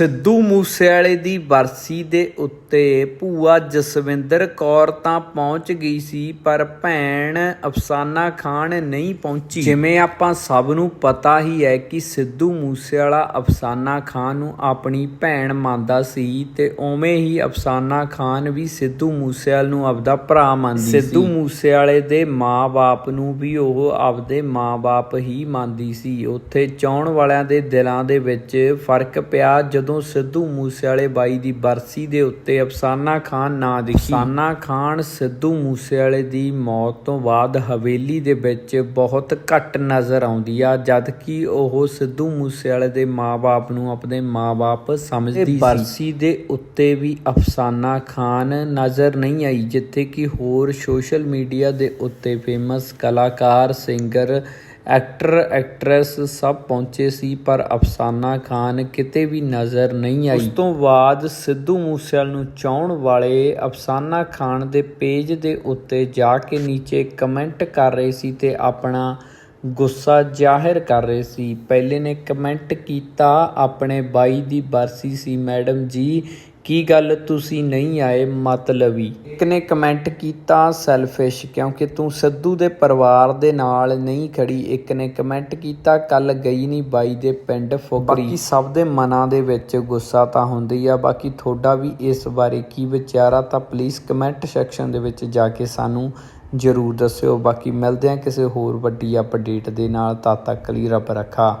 ਸਿੱਧੂ ਮੂਸੇਵਾਲੇ ਦੀ ਬਰਸੀ ਦੇ ਉੱਤੇ ਭੂਆ ਜਸਵਿੰਦਰ ਕੌਰ ਤਾਂ ਪਹੁੰਚ ਗਈ ਸੀ, ਪਰ ਭੈਣ ਅਫਸਾਨਾ ਖਾਨ ਨਹੀਂ ਪਹੁੰਚੀ। ਜਿਵੇਂ ਆਪਾਂ ਸਭ ਨੂੰ ਪਤਾ ਹੀ ਹੈ ਕਿ ਸਿੱਧੂ ਮੂਸੇਵਾਲਾ ਅਫਸਾਨਾ ਖਾਨ ਨੂੰ ਆਪਣੀ ਭੈਣ ਮੰਨਦਾ ਸੀ ਤੇ ਉਵੇਂ ਹੀ ਅਫਸਾਨਾ ਖਾਨ ਵੀ ਸਿੱਧੂ ਮੂਸੇਵਾਲ ਨੂੰ ਆਪਦਾ ਭਰਾ ਮੰਨਦੀ ਸੀ। ਸਿੱਧੂ ਮੂਸੇਵਾਲੇ ਦੇ ਮਾਂ-ਬਾਪ ਨੂੰ ਵੀ ਉਹ ਆਪਦੇ ਮਾਂ-ਬਾਪ ਹੀ ਮੰਨਦੀ ਸੀ। ਉੱਥੇ ਚਾਹਣ ਵਾਲਿਆਂ ਦੇ ਦਿਲਾਂ ਦੇ ਵਿੱਚ ਫ਼ਰਕ ਪਿਆ ਜਦੋਂ ਸਿੱਧੂ ਮੂਸੇਵਾਲੇ ਬਾਈ ਦੀ ਬਰਸੀ ਦੇ ਉੱਤੇ ਅਫਸਾਨਾ ਖਾਨ ਨਾ ਦਿਖੀ ਅਫਸਾਨਾ ਖਾਨ ਸਿੱਧੂ ਮੂਸੇਵਾਲੇ ਦੀ ਮੌਤ ਤੋਂ ਬਾਅਦ ਹਵੇਲੀ ਦੇ ਵਿੱਚ ਬਹੁਤ ਘੱਟ ਨਜ਼ਰ ਆਉਂਦੀ ਆ ਜਦ ਕਿ ਉਹ ਸਿੱਧੂ ਮੂਸੇਵਾਲੇ ਦੇ ਮਾਂ-ਬਾਪ ਨੂੰ ਆਪਣੇ ਮਾਂ-ਬਾਪ ਸਮਝਦੀ ਸੀ। ਬਰਸੀ ਦੇ ਉੱਤੇ ਵੀ ਅਫਸਾਨਾ ਖਾਨ ਨਜ਼ਰ ਨਹੀਂ ਆਈ ਜਿੱਥੇ ਕਿ ਹੋਰ ਸੋਸ਼ਲ ਮੀਡੀਆ ਦੇ ਉੱਤੇ ਫੇਮਸ ਕਲਾਕਾਰ ਸਿੰਗਰ ਐਕਟਰ, ਐਕਟਰੈਸ ਸਭ ਪਹੁੰਚੇ ਸੀ, ਪਰ ਅਫਸਾਨਾ ਖਾਨ ਕਿਤੇ ਵੀ ਨਜ਼ਰ ਨਹੀਂ ਆਈ। ਉਸ ਤੋਂ ਬਾਅਦ ਸਿੱਧੂ ਮੂਸੇਵਾਲ ਨੂੰ ਚਾਹਣ ਵਾਲੇ ਅਫਸਾਨਾ ਖਾਨ ਦੇ ਪੇਜ ਦੇ ਉੱਤੇ ਜਾ ਕੇ ਨੀਚੇ ਕਮੈਂਟ ਕਰ ਰਹੇ ਸੀ ਤੇ ਆਪਣਾ ਗੁੱਸਾ ਜ਼ਾਹਿਰ ਕਰ ਰਹੇ ਸੀ। ਪਹਿਲੇ ਨੇ ਕਮੈਂਟ ਕੀਤਾ, ਆਪਣੇ ਬਾਈ ਦੀ ਬਰਸੀ ਸੀ, ਮੈਡਮ ਜੀ ਕੀ ਗੱਲ ਤੁਸੀਂ ਨਹੀਂ ਆਏ ਮਤਲਬੀ? ਇੱਕ ਨੇ ਕਮੈਂਟ ਕੀਤਾ ਸੈਲਫਿਸ਼ ਕਿਉਂਕਿ ਤੂੰ ਸਿੱਧੂ ਦੇ ਪਰਿਵਾਰ ਦੇ ਨਾਲ ਨਹੀਂ ਖੜੀ। ਇੱਕ ਨੇ ਕਮੈਂਟ ਕੀਤਾ, ਕੱਲ ਗਈ ਨਹੀਂ ਬਾਈ ਦੇ ਪਿੰਡ ਫੁਗਰੀ ਬਾਕੀ ਸਭ ਦੇ ਮਨਾਂ ਦੇ ਵਿੱਚ ਗੁੱਸਾ ਤਾਂ ਹੁੰਦੀ ਆ। ਬਾਕੀ ਤੁਹਾਡਾ ਵੀ ਇਸ ਬਾਰੇ ਕੀ ਵਿਚਾਰ ਆ, ਤਾਂ ਪਲੀਜ਼ ਕਮੈਂਟ ਸੈਕਸ਼ਨ ਦੇ ਵਿੱਚ ਜਾ ਕੇ ਸਾਨੂੰ ਜਰੂਰ ਦੱਸਿਓ। ਬਾਕੀ ਮਿਲਦੇ ਆ ਕਿਸੇ ਹੋਰ ਵੱਡੀ ਅਪਡੇਟ ਦੇ ਨਾਲ। ਤਦ ਤੱਕ ਲਈ ਰੱਬ ਰੱਖਾ।